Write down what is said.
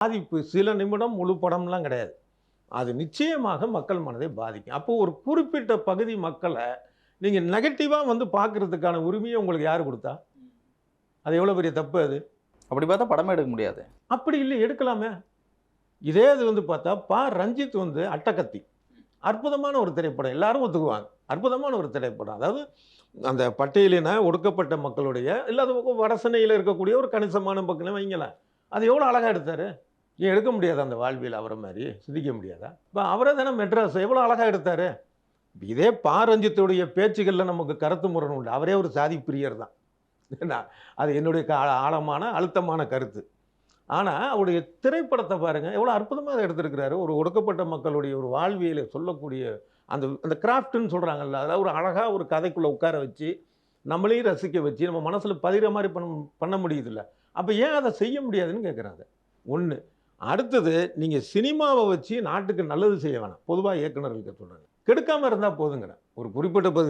பாதிப்பு சில நிமிடம் முழு படம்லாம் கிடையாது. அது நிச்சயமாக மக்கள் மனதை பாதிக்கும். அப்போ ஒரு குறிப்பிட்ட பகுதி மக்களை நீங்கள் நெகட்டிவாக வந்து பார்க்கறதுக்கான உரிமையை உங்களுக்கு யார் கொடுத்தா? அது எவ்வளோ பெரிய தப்பு அது? அப்படி பார்த்தா படமே எடுக்க முடியாது. அப்படி இல்லை எடுக்கலாமே. இதே இது வந்து பார்த்தா பா. ரஞ்சித் வந்து அட்டகத்தி. அற்புதமான ஒரு திரைப்படம். எல்லாரும் ஒத்துக்குவாங்க. அற்புதமான ஒரு திரைப்படம். அதாவது அந்த பட்டியலின ஒடுக்கப்பட்ட மக்களுடைய இல்லாத பக்கம் வடசென்னையில் இருக்கக்கூடிய ஒரு கணிசமான பக்கம் வைங்களேன். அது எவ்வளோ அழகாக எடுத்தார்? ஏன் எடுக்க முடியாது அந்த வாழ்வியல் அவரை மாதிரி? சிந்திக்க முடியாதா? இப்போ அவரை தானே மெட்ராஸ் எவ்வளோ அழகாக எடுத்தார்? இதே பாரஞ்சித்துடைய பேச்சுகளில் நமக்கு கருத்து முரண் உண்டு. அவரே ஒரு சாதி பிரியர் தான். என்ன அது என்னுடைய ஆழமான அழுத்தமான கருத்து. ஆனால் அவருடைய திரைப்படத்தை பாருங்கள் எவ்வளோ அற்புதமாக அதை எடுத்திருக்கிறாரு. ஒரு ஒடுக்கப்பட்ட மக்களுடைய ஒரு வாழ்வியலை சொல்லக்கூடிய அந்த அந்த கிராஃப்ட்னு சொல்கிறாங்கல்ல அதில் ஒரு அழகாக ஒரு கதைக்குள்ளே உட்கார வச்சு நம்மளையும் ரசிக்க வச்சு நம்ம மனசில் பதிகிற மாதிரி பண்ண பண்ண முடியுதுல்ல. அப்போ ஏன் அதை செய்ய முடியாதுன்னு கேட்குறாங்க ஒன்று அடுத்தது நீங்கள் சினிமாவை வச்சு நாட்டுக்கு நல்லது செய்ய வேணாம். பொதுவாக இயக்குனர்களுக்கு சொல்கிறாங்க கெடுக்காமல் இருந்தால் போதுங்கிறேன் ஒரு குறிப்பிட்ட பகுதி